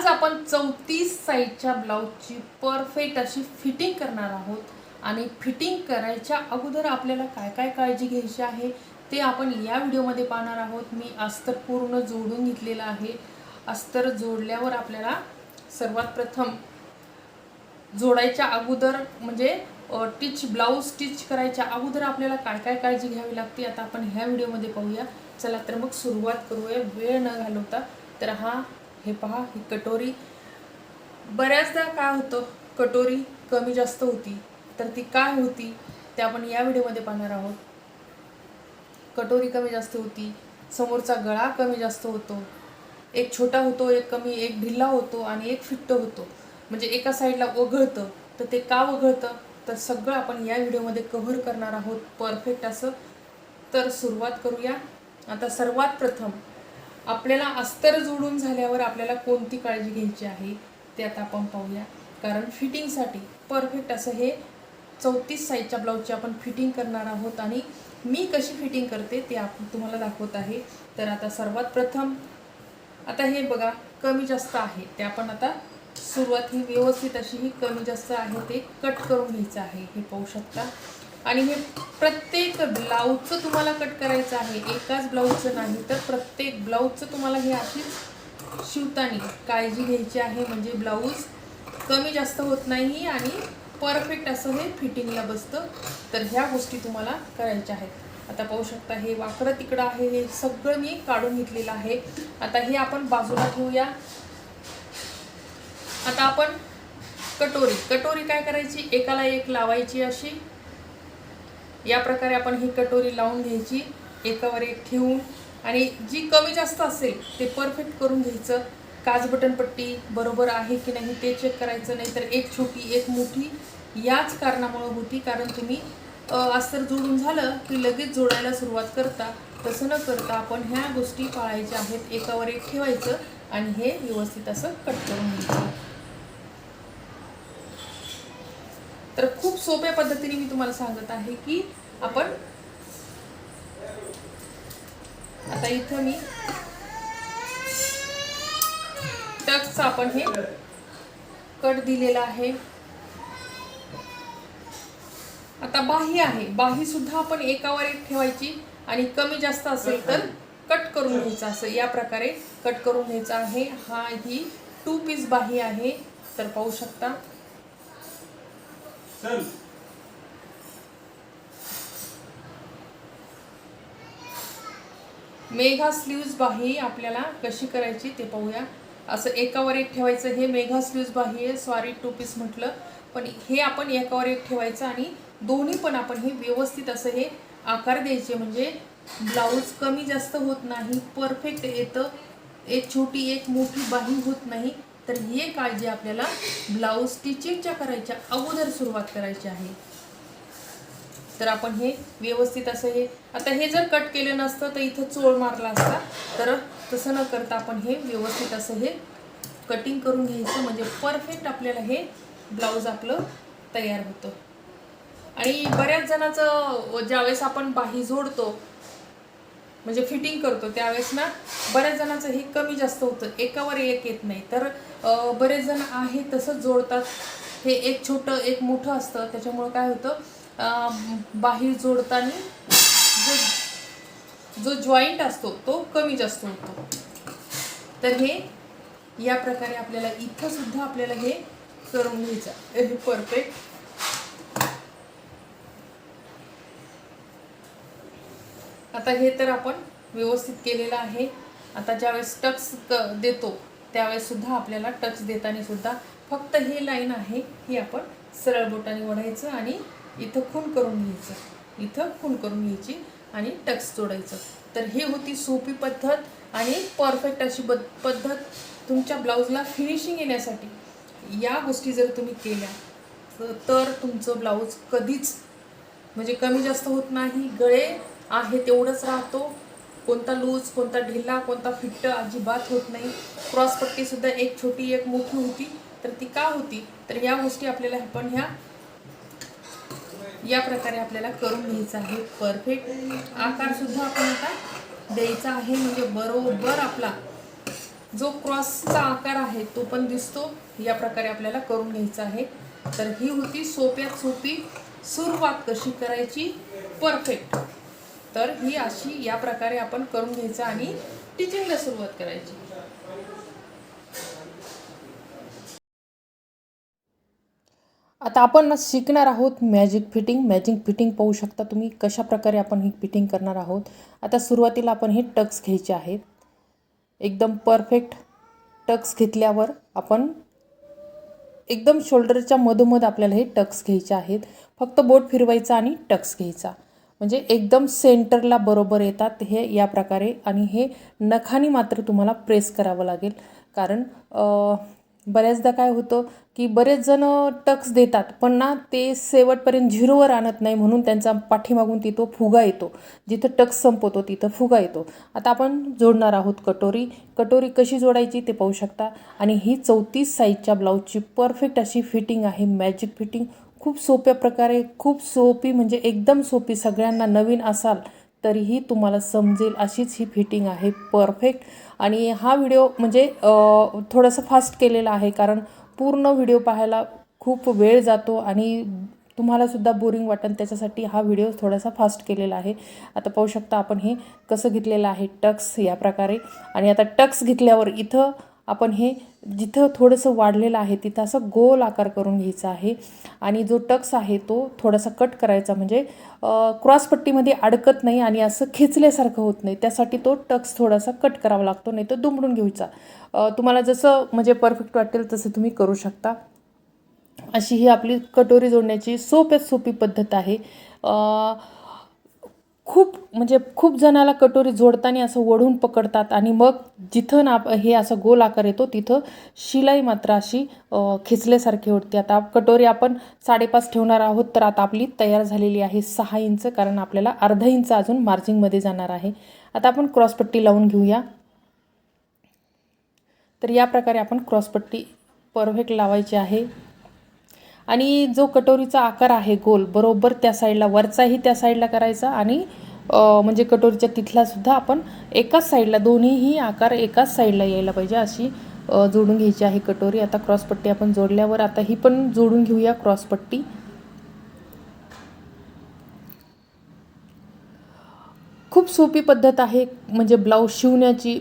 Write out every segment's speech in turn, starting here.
आज आपण चौतीस साईजच्या ब्लाऊजची परफेक्ट अशी फिटिंग करणार आहोत. आणि फिटिंग करायच्या अगोदर आपल्याला काय काय काळजी घ्यायची आहे ते आपण या व्हिडिओमध्ये पाहणार आहोत. मी अस्तर पूर्ण जोडून घेतलेलं आहे. अस्तर जोडल्यावर आपल्याला सर्वात प्रथम जोडायच्या अगोदर म्हणजे टिच ब्लाऊज स्टिच करायच्या अगोदर आपल्याला काय काय काळजी घ्यावी लागते आता आपण ह्या व्हिडिओमध्ये पाहूया. चला तर मग सुरुवात करूया. वेळ न घालवता. तर हा हे पहा ही कटोरी. बऱ्याचदा काय होतं कटोरी कमी जास्त होती तर ती काय होती ते आपण या व्हिडिओमध्ये पाहणार आहोत. कटोरी कमी जास्त होती समोरचा गळा कमी जास्त होतो एक छोटा होतो एक कमी एक ढिल्ला होतो आणि एक फिट्ट होतो. म्हणजे एका साईडला ओघळतं तर ते का ओघळतं तर सगळं आपण या व्हिडिओमध्ये कव्हर करणार आहोत. परफेक्ट असं. तर सुरुवात करूया. आता सर्वात प्रथम आपल्याला अस्तर जोडून झाल्यावर आपल्याला कोणती काळजी घ्यायची आहे ते आता आपण पाहूया. कारण फिटिंगसाठी परफेक्ट असं हे चौतीस साईजच्या ब्लाऊजची आपण फिटिंग करणार आहोत आणि मी कशी फिटिंग करते ते आपण तुम्हाला दाखवत आहे. तर आता सर्वात प्रथम आता हे बघा कमी जास्त आहे. ते आपण आता सुरुवात ही व्यवस्थित अशी ही कमी जास्त आहे ते कट करून घ्यायचं आहे. हे पाहू शकता. आणि हे प्रत्येक ब्लाऊजचं तुम्हाला कट करायचं आहे एकाच ब्लाऊजचं नाही तर प्रत्येक ब्लाऊजचं तुम्हाला हे अशीच शिवताना काळजी घ्यायची आहे. म्हणजे ब्लाऊज कमी जास्त होत नाही आणि परफेक्ट असं हे फिटिंगला बसतं. तर ह्या गोष्टी तुम्हाला करायच्या आहेत. आता पाहू शकता हे वाकडं तिकडं आहे हे सगळं मी काढून घेतलेलं आहे. आता हे आपण बाजूला ठेवूया. आता आपण कटोरी कटोरी काय करायची? एकाला एक लावायची अशी. या प्रकारे आपण ही कटोरी लावून घ्यायची एकावर एक ठेवून आणि जी कमी जास्त असेल ते परफेक्ट करून घ्यायचं. काच बटन पट्टी बरोबर आहे की नाही ते चेक करायचं नाही तर एक छोटी एक मोठी याच कारणामुळं होती. कारण तुम्ही अस्तर जोडून झालं की लगेच जोडायला सुरुवात करता. तसं न करता आपण ह्या गोष्टी पाळायच्या आहेत. एकावर एक ठेवायचं आणि हे व्यवस्थित असं कट करून घ्यायचं. तर खूप सोप्या पद्धतीने मी तुम्हाला सांगत आहे की आपण आता इथं मी टक्सचं आपण हे कट दिलेला आहे. आता बाही आहे. बाही सुद्धा आपण एकावर एक ठेवायची आणि कमी जास्त असेल तर कट करून घ्यायचं असं. या प्रकारे कट करून घ्यायचं आहे. हा ही टू पीस बाही आहे. तर पाहू शकता. चल. मेघा स्लीव्ज बाही आपल्याला कशी करायची ते पाहूया. असं एकावर एक ठेवायचं. हे मेघा स्लीव्ज बाही आहे. सॉरी टू पीस म्हटलं. पण हे आपण एकावर एक ठेवायचं आणि दोन्ही पण आपण हे व्यवस्थित असं हे आकार द्यायचे. म्हणजे ब्लाऊज कमी जास्त होत नाही. परफेक्ट येतं. एक छोटी एक मोठी बाही होत नाही. तर हे काळजी आपल्याला ब्लाऊज स्टिचिंगच्या करायच्या अगोदर सुरुवात करायची आहे. तर आपण हे व्यवस्थित असं हे आता हे जर कट केलं नसतं तर इथं चोळ मारला असता तर तसं न करता आपण हे व्यवस्थित असं हे कटिंग करून घ्यायचं. म्हणजे परफेक्ट आपल्याला हे ब्लाऊज आपलं तयार होतं. आणि बऱ्याच जणाचं ज्यावेळेस आपण बाही जोडतो म्हणजे फिटिंग करतो त्यावेळेस ना बऱ्याच जणांचं हे कमी जास्त होतं. एकावर एक येत नाही. तर बरेच जण आहे तसंच जोडतात. हे एक छोटं एक मोठं असतं. त्याच्यामुळं काय होतं बाहेर जोडताना जो जो जॉईंट असतो तो कमी जास्त होतो. तर हे या प्रकारे आपल्याला इथंसुद्धा आपल्याला हे करून घ्यायचं. हे परफेक्ट आता हे तर आपण व्यवस्थित केलेलं आहे. आता ज्यावेळेस टक्स क देतो त्यावेळेस सुद्धा आपल्याला टक्स देताना सुद्धा फक्त हे लाईन आहे ही आपण सरळ बोटाने ओढायचं आणि इथं खून करून घ्यायचं. इथं खून करून घ्यायची आणि टक्स जोडायचं. तर ही होती सोपी पद्धत आणि परफेक्ट अशी बद पद्धत तुमच्या ब्लाऊजला फिनिशिंग येण्यासाठी. या गोष्टी जर तुम्ही केल्या तर तुमचं ब्लाऊज कधीच म्हणजे कमी जास्त होत नाही गळे आहे तेवढंच राहतो. कोणता लूज कोणता ढिला कोणता फिट्ट अजिबात होत नाही. क्रॉसपट्टीसुद्धा एक छोटी एक मोठी होती. तर ती का होती? तर या गोष्टी आपल्याला आपण ह्या या प्रकारे आपल्याला करून घ्यायचं आहे. परफेक्ट आकारसुद्धा आपण आता द्यायचा आहे. म्हणजे बरोबर आपला जो क्रॉसचा आकार आहे तो पण दिसतो. या प्रकारे आपल्याला करून घ्यायचा आहे. तर ही होती सोप्यात सोपी सुरुवात कशी करायची? परफेक्ट तर ही अशी या प्रकारे आपण करून घ्यायचं आणि टीचिंगला सुरुवात करायची. आता आपण शिकणार आहोत मॅजिक फिटिंग मॅजिक फिटिंग पाहू शकता तुम्ही कशा प्रकारे आपण ही फिटिंग करणार आहोत. आता सुरुवातीला आपण हे टक्स घ्यायचे आहेत. एकदम परफेक्ट टक्स घेतल्यावर आपण एकदम शोल्डरच्या मधोमध आपल्याला हे टक्स घ्यायचे आहेत. फक्त बोट फिरवायचा आणि टक्स घ्यायचा. म्हणजे एकदम सेंटरला बरोबर येतात हे या प्रकारे आणि हे नखानी मात्र तुम्हाला प्रेस करावं लागेल. कारण बऱ्याचदा काय होतं की बरेच जण टक्स देतात पण ना ते शेवटपर्यंत झिरोवर आणत नाही म्हणून त्यांचा पाठीमागून तिथं फुगा येतो. जिथं टक्स संपवतो तिथं फुगा येतो. आता आपण जोडणार आहोत कटोरी. कटोरी कशी जोडायची ते पाहू शकता. आणि ही चौतीस साईजच्या ब्लाऊजची परफेक्ट अशी फिटिंग आहे मॅजिक फिटिंग खूप सोप्या प्रकारे खूप सोपी म्हणजे एकदम सोपी. सगळ्यांना नवीन असाल तरीही तुम्हाला समजेल अशीच ही फिटिंग आहे. परफेक्ट. आणि हा व्हिडिओ म्हणजे थोडासा थोडंसं फास्ट केलेला आहे कारण पूर्ण व्हिडिओ पाहायला खूप वेळ जातो आणि तुम्हालासुद्धा बोरिंग वाटेल त्याच्यासाठी हा व्हिडिओ थोडासा फास्ट केलेला आहे. आता पाहू शकता आपण हे कसं घेतलेलं आहे टक्स या प्रकारे. आणि आता टक्स घेतल्यावर इथं आपण हे जिथं थोडंसं वाढलेलं आहे तिथं असं गोल आकार करून घ्यायचा आहे. आणि जो टक्स आहे तो थोडासा कट करायचा. म्हणजे क्रॉसपट्टीमध्ये अडकत नाही आणि असं खेचल्यासारखं होत नाही. त्यासाठी तो टक्स थोडासा कट करावा लागतो नाही तर दुमडून घ्यायचा. तुम्हाला जसं म्हणजे परफेक्ट वाटेल तसं तुम्ही करू शकता. अशी ही आपली कटोरी जोडण्याची सोप्यात सोपी पद्धत आहे. खूप म्हणजे खूप जणाला कटोरी जोडताना असं ओढून पकडतात आणि मग जिथं ना हे असं गोल आकार येतो तिथं शिलाई मात्र अशी खेचल्यासारखी होती आता कटोरी आपण साडेपाच ठेवणार आहोत तर आता आपली तयार झालेली आहे सहा इंच कारण आपल्याला अर्धा इंच अजून मार्जिंगमध्ये जाणार आहे. आता आपण क्रॉसपट्टी लावून घेऊया. तर या प्रकारे आपण क्रॉसपट्टी परफेक्ट लावायची आहे. आणि जो कटोरीचा आकार आहे गोल बरोबर त्या साईडला वरचाही त्या साईडला करायचा आणि म्हणजे कटोरीच्या तिथलासुद्धा आपण एकाच साईडला दोन्हीही आकार एकाच साईडला यायला पाहिजे अशी जोडून घ्यायची आहे कटोरी. आता क्रॉसपट्टी आपण जोडल्यावर आता ही पण जोडून घेऊया क्रॉसपट्टी खूप सोपी पद्धत आहे म्हणजे ब्लाऊज शिवण्याची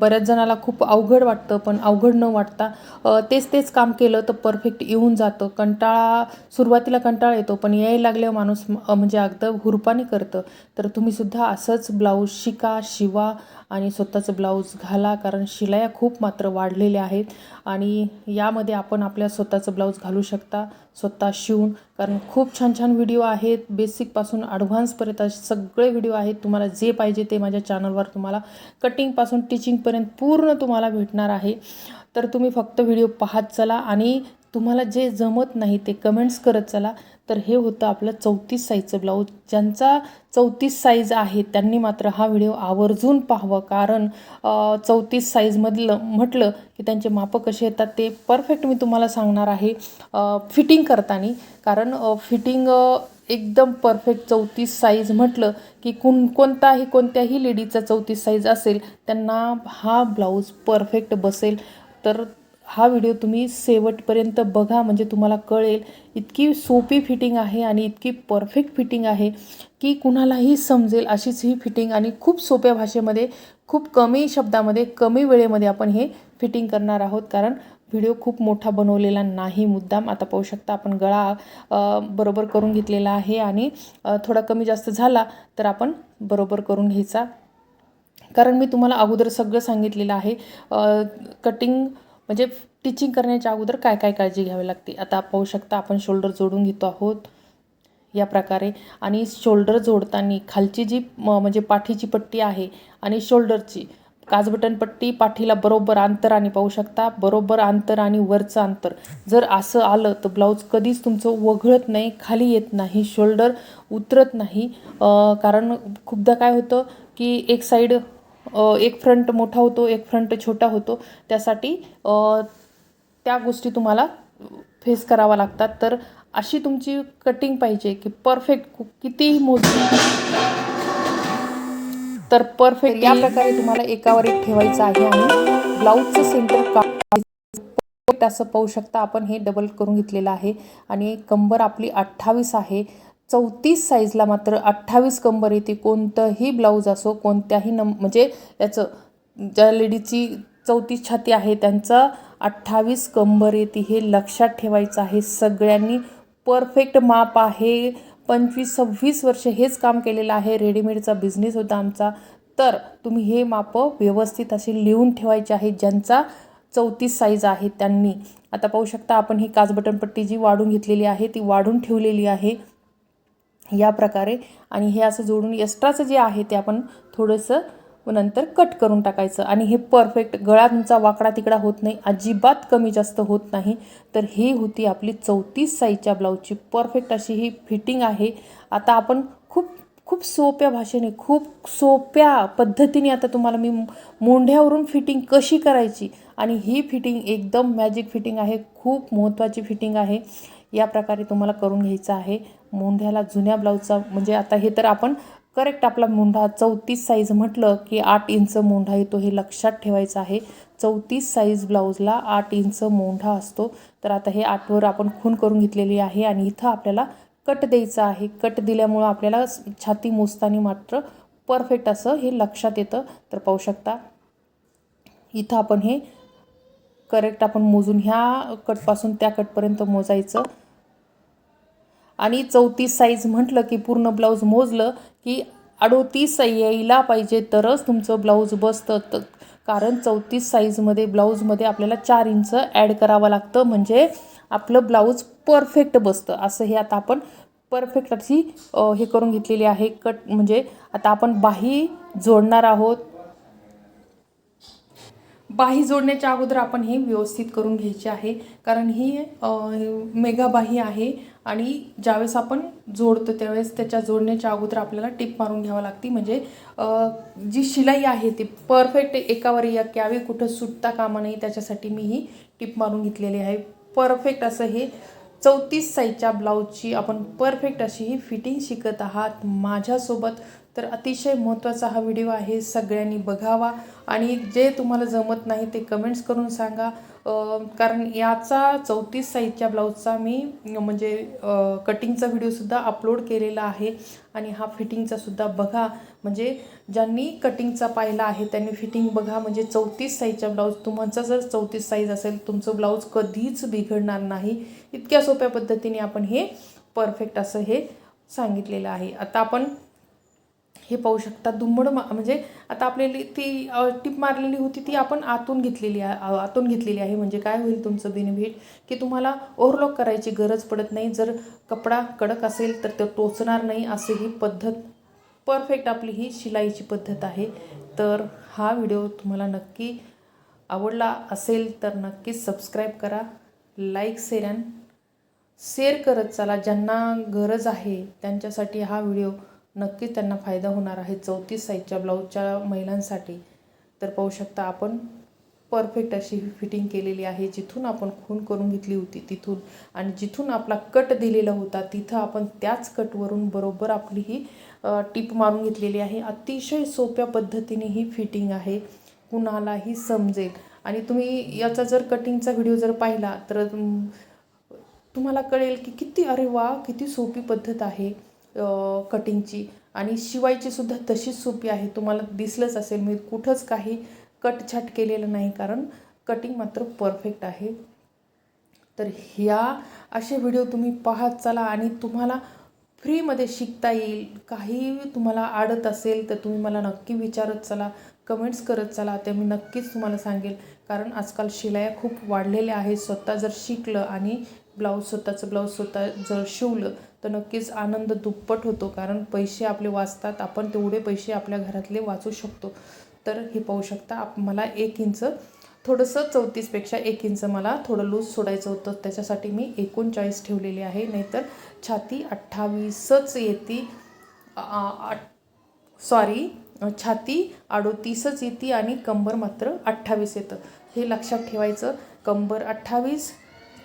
बऱ्याच जणाला खूप अवघड वाटतं पण अवघड न वाटता तेच तेच काम केलं तर परफेक्ट येऊन जातं. कंटाळा सुरुवातीला कंटाळा येतो पण यायला लागल्यावर माणूस म्हणजे अगदी हुरपाने करतं. तर तुम्हीसुद्धा असंच ब्लाऊज शिका शिवा आणि स्वतःचं ब्लाऊज घाला कारण शिलाया खूप मात्र वाढलेल्या आहेत. आणि यामध्ये आपण आपल्या स्वतःचं ब्लाऊज घालू शकता स्वतः शिवून. कारण खूप छान छान व्हिडिओ आहेत. बेसिकपासून ॲडव्हान्सपर्यंत असे सगळे व्हिडिओ आहेत. तुम्हाला जे पाहिजे ते माझ्या चॅनलवर तुम्हाला कटिंगपासून टिचिंगपर्यंत पूर्ण तुम्हाला भेटणार आहे. तर तुम्ही फक्त व्हिडिओ पाहत चला आणि तुम्हाला जे जमत नाही ते कमेंट्स करत चला. तर हे होतं आपलं चौतीस साईजचं ब्लाऊज ज्यांचा चौतीस साईज आहे त्यांनी मात्र हा व्हिडिओ आवर्जून पाहावा. कारण चौतीस साईजमधलं म्हटलं की त्यांचे मापं कसे येतात ते परफेक्ट मी तुम्हाला सांगणार आहे. फिटिंग करताना. कारण फिटिंग एकदम परफेक्ट चौतीस साईज म्हटलं की कोण कोणताही कोणत्याही लेडीचा चौतीस साईज असेल त्यांना हा ब्लाऊज परफेक्ट बसेल. तर हा व्हिडिओ तुम्ही शेवटपर्यंत बघा म्हणजे तुम्हाला कळेल इतकी सोपी फिटिंग आहे आणि इतकी परफेक्ट फिटिंग आहे की कुणालाही समजेल अशीच ही फिटिंग आणि खूप सोप्या भाषेमध्ये खूप कमी शब्दामध्ये कमी वेळेमध्ये आपण हे फिटिंग करणार आहोत. कारण व्हिडिओ खूप मोठा बनवलेला नाही मुद्दाम. आता पाहू शकता आपण गळा बरोबर करून घेतलेला आहे आणि थोडा कमी जास्त झाला तर आपण बरोबर करून घ्यायचा. कारण मी तुम्हाला अगोदर सगळं सांगितलेलं आहे. कटिंग म्हणजे टिचिंग करण्याच्या अगोदर काय काय काळजी घ्यावी लागते? आता पाहू शकता आपण शोल्डर जोडून घेतो आहोत या प्रकारे. आणि शोल्डर जोडताना खालची जी म- म्हणजे पाठीची पट्टी आहे आणि शोल्डरची काजबटन पट्टी पाठीला बरोबर अंतर आणि पाहू शकता बरोबर अंतर आणि वरचं अंतर. जर असं आलं तर ब्लाऊज कधीच तुमचं वगळत नाही खाली येत नाही शोल्डर उतरत नाही. कारण खूपदा काय होतं की एक साईड एक फ्रंट मोठा होतो एक फ्रंट छोटा होतो. त्यासाठी त्या गोष्टी तुम्हाला फेस करावा लागतात. तर अशी तुमची कटिंग पाहिजे की परफेक्ट कितीही मोजली तर परफेक्ट या प्रकारे तुम्हाला एकावर एक ठेवायचं आहे आणि ब्लाऊजचं सेंटर का असं पाहू शकता आपण. हे डबल करून घेतलेलं आहे. आणि कंबर आपली अठ्ठावीस आहे. चौतीस साईजला मात्र अठ्ठावीस कंबर येते. कोणतंही ब्लाऊज असो कोणत्याही नम म्हणजे याचं ज्या लेडीची चौतीस छाती आहे त्यांचं अठ्ठावीस कंबर येते हे लक्षात ठेवायचं आहे. सगळ्यांनी परफेक्ट माप आहे. पंचवीस सव्वीस वर्ष हेच काम केलेलं आहे. रेडीमेडचा बिझनेस होता आमचा. तर तुम्ही हे मापं व्यवस्थित असे लिहून ठेवायचे आहे. ज्यांचा चौतीस साईज आहे त्यांनी. आता पाहू शकता आपण ही काच बटनपट्टी जी वाढून घेतलेली आहे ती वाढून ठेवलेली आहे. या प्रकारे. आणि हे असं जोडून एक्स्ट्राचं जे आहे ते आपण थोडंसं नंतर कट करून टाकायचं. आणि हे परफेक्ट गळा तुमचा वाकडा तिकडा होत नाही अजिबात कमी जास्त होत नाही. तर ही होती आपली चौतीस साईजच्या ब्लाऊजची परफेक्ट अशी ही फिटिंग आहे. आता आपण खूप खूप सोप्या भाषेने खूप सोप्या पद्धतीने आता तुम्हाला मी मोंढ्यावरून फिटिंग कशी करायची? आणि ही फिटिंग एकदम मॅजिक फिटिंग आहे. खूप महत्त्वाची फिटिंग आहे. या प्रकारे तुम्हाला करून घ्यायचं आहे. मुंढ्याला जुन्या ब्लाऊजचा म्हणजे आता हे तर आपण करेक्ट आपला मुंढा चौतीस साईज म्हटलं की आठ इंच मोंढा येतो हे लक्षात ठेवायचं आहे. चौतीस साईज ब्लाऊजला आठ इंच मोंढा असतो. तर आता हे आठवर आपण खून करून घेतलेली आहे आणि इथं आपल्याला कट द्यायचं आहे. कट दिल्यामुळं आपल्याला छाती मोजताना मात्र परफेक्ट असं हे लक्षात येतं. तर पाहू शकता इथं आपण हे करेक्ट आपण मोजून ह्या कटपासून त्या कटपर्यंत मोजायचं. आणि चौतीस साईज म्हटलं की पूर्ण ब्लाऊज मोजलं की अडोतीस यायला पाहिजे तरच तुमचं ब्लाऊज बसतं. तर कारण चौतीस साईजमध्ये ब्लाऊजमध्ये आपल्याला चार इंच ॲड करावं लागतं. म्हणजे आपलं ब्लाऊज परफेक्ट बसतं. असं हे आता आपण परफेक्ट अशी हे करून घेतलेली आहे. कट म्हणजे आता आपण बाही जोडणार आहोत. बाही जोडण्याच्या अगोदर आपण हे व्यवस्थित करून घ्यायचे आहे. कारण ही मेगा बाही आहे आणि ज्यावेळेस आपण जोडतो त्यावेळेस त्याच्या जोडण्याच्या अगोदर आपल्याला टिप मारून घ्यावं लागते. म्हणजे जी शिलाई आहे ती परफेक्ट एकावर एक यावी कुठं सुटता कामा नाही त्याच्यासाठी मी ही टिप मारून घेतलेली आहे. परफेक्ट असं हे चौतीस साईजच्या ब्लाऊजची आपण परफेक्ट अशी ही फिटिंग शिकत आहात माझ्यासोबत. तर अतिशय महत्त्वाचा हा व्हिडिओ आहे. सगळ्यांनी बघावा आणि जे तुम्हाला जमत नाही ते कमेंट्स करून सांगा. कारण याचा चौतीस साईजच्या ब्लाऊजचा मी म्हणजे कटिंगचा व्हिडिओसुद्धा अपलोड केलेला आहे आणि हा फिटिंगचासुद्धा बघा. म्हणजे ज्यांनी कटिंगचा पाहिला आहे त्यांनी फिटिंग बघा. म्हणजे चौतीस साईजच्या ब्लाऊज तुमचा जर चौतीस साईज असेल तुमचं ब्लाऊज कधीच बिघडणार नाही. इतक्या सोप्या पद्धतीने आपण हे परफेक्ट असं हे सांगितलेलं आहे. आता आपण हे पाहू शकता. दुम्बड मा म्हणजे आता आपल्याली ती टिप मारलेली होती ती आपण आतून घेतलेली आहे आतून घेतलेली आहे. म्हणजे काय होईल तुमचं बेनिफिट? की तुम्हाला ओव्हरलॉक करायची गरज पडत नाही. जर कपडा कडक असेल तर तो टोचणार नाही. असे ही पद्धत परफेक्ट आपली ही शिलाईची पद्धत आहे. तर हा व्हिडिओ तुम्हाला नक्की आवडला असेल तर नक्कीच सबस्क्राईब करा लाईक शेअर शेअर करत चला. ज्यांना गरज आहे त्यांच्यासाठी हा व्हिडिओ नक्कीच त्यांना फायदा होणार आहे. चौतीस साईजच्या ब्लाऊजच्या महिलांसाठी तर पाहू शकता आपण परफेक्ट अशी फिटिंग केलेली आहे. जिथून आपण खून करून घेतली होती तिथून आणि जिथून आपला कट दिलेला होता तिथं आपण त्याच कटवरून बरोबर आपली ही टीप मारून घेतलेली आहे. अतिशय सोप्या पद्धतीने ही फिटिंग आहे. कुणालाही समजेल. आणि तुम्ही याचा जर कटिंगचा व्हिडिओ जर पाहिला तर तुम्हाला कळेल की किती अरे वा किती सोपी पद्धत आहे. कटिंगची आणि शिवायची सुद्धा तशीच सोपी आहे. तुम्हाला दिसलंच असेल मी कुठंच काही कटछाट केलेलं नाही कारण कटिंग मात्र परफेक्ट आहे. तर ह्या असे व्हिडिओ तुम्ही पाहत चला आणि तुम्हाला फ्रीमध्ये शिकता येईल. काही तुम्हाला आडत असेल तर तुम्ही मला नक्की विचारत चला कमेंट्स करत चला ते मी नक्कीच तुम्हाला सांगेल. कारण आजकाल शिलाया खूप वाढलेल्या आहेत. स्वतः जर शिकलं आणि ब्लाऊज स्वतःचं ब्लाऊज स्वतः जर शिवलं तर नक्कीच आनंद दुप्पट होतो कारण पैसे आपले वाचतात आपण तेवढे पैसे आपल्या घरातले वाचू शकतो. तर हे पाहू शकता आप मला एक इंच थोडंसं चौतीसपेक्षा एक इंच मला थोडं लूज सोडायचं होतं. त्याच्यासाठी मी एकोणचाळीस ठेवलेली आहे नाहीतर छाती अठ्ठावीसच येते सॉरी छाती अडोतीसच येते आणि कंबर मात्र अठ्ठावीस येतं. हे लक्षात ठेवायचं कंबर अठ्ठावीस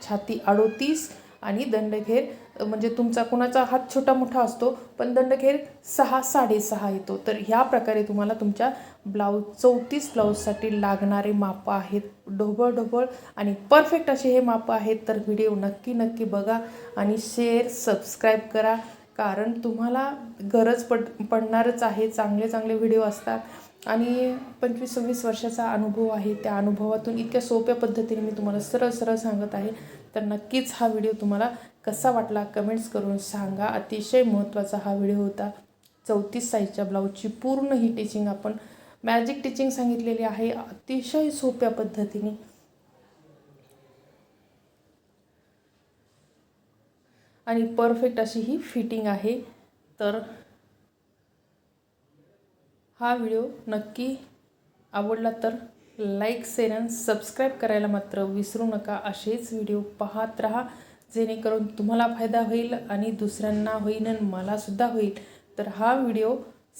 छाती अडोतीस आणि दंडघेर म्हणजे तुमचा कुणाचा हात छोटा मोठा असतो पण दंडखेर सहा साडेसहा येतो. तर ह्या प्रकारे तुम्हाला तुमच्या ब्लाऊज चौतीस ब्लाऊजसाठी लागणारे मापं आहेत. ढोबळ ढोबळ आणि परफेक्ट असे हे मापं आहेत. तर व्हिडिओ नक्की नक्की बघा आणि शेअर सबस्क्राईब करा. कारण तुम्हाला गरज पड पडणारच आहे. चांगले चांगले व्हिडिओ असतात. आणि पंचवीस सव्वीस वर्षाचा अनुभव आहे. त्या अनुभवातून इतक्या सोप्या पद्धतीने मी तुम्हाला सरळ सरळ सांगत आहे. तर नक्कीच हा व्हिडिओ तुम्हाला कसा वाटला कमेंट्स करून सांगा. अतिशय महत्त्वाचा हा व्हिडिओ होता. चौतीस साईजच्या ब्लाऊजची पूर्ण ही टिचिंग आपण मॅजिक टिचिंग सांगितलेली आहे. अतिशय सोप्या पद्धतीने. आणि परफेक्ट अशी ही फिटिंग आहे. तर हा व्हिडिओ नक्की आवडला तर लाईक शेअर आणि सबस्क्राईब करायला मात्र विसरू नका. असेच व्हिडिओ पाहत राहा. जेणेकरून तुम्हाला फायदा होईल आणि दुसऱ्यांना होईल आणि मलासुद्धा होईल. तर हा व्हिडिओ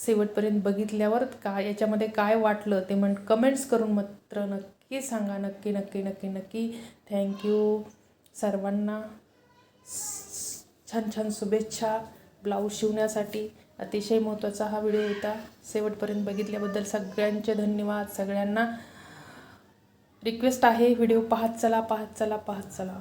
शेवटपर्यंत बघितल्यावर का याच्यामध्ये काय वाटलं ते म्हण कमेंट्स करून मात्र नक्की सांगा. नक्की नक्की नक्की नक्की. थँक्यू सर्वांना. छान छान शुभेच्छा. ब्लाऊज शिवण्यासाठी अतिशय महत्त्वाचा हा व्हिडिओ होता. शेवटपर्यंत बघितल्याबद्दल सगळ्यांचे धन्यवाद. सगळ्यांना रिक्वेस्ट आहे. व्हिडिओ पाहत चला पाहत चला पाहत चला.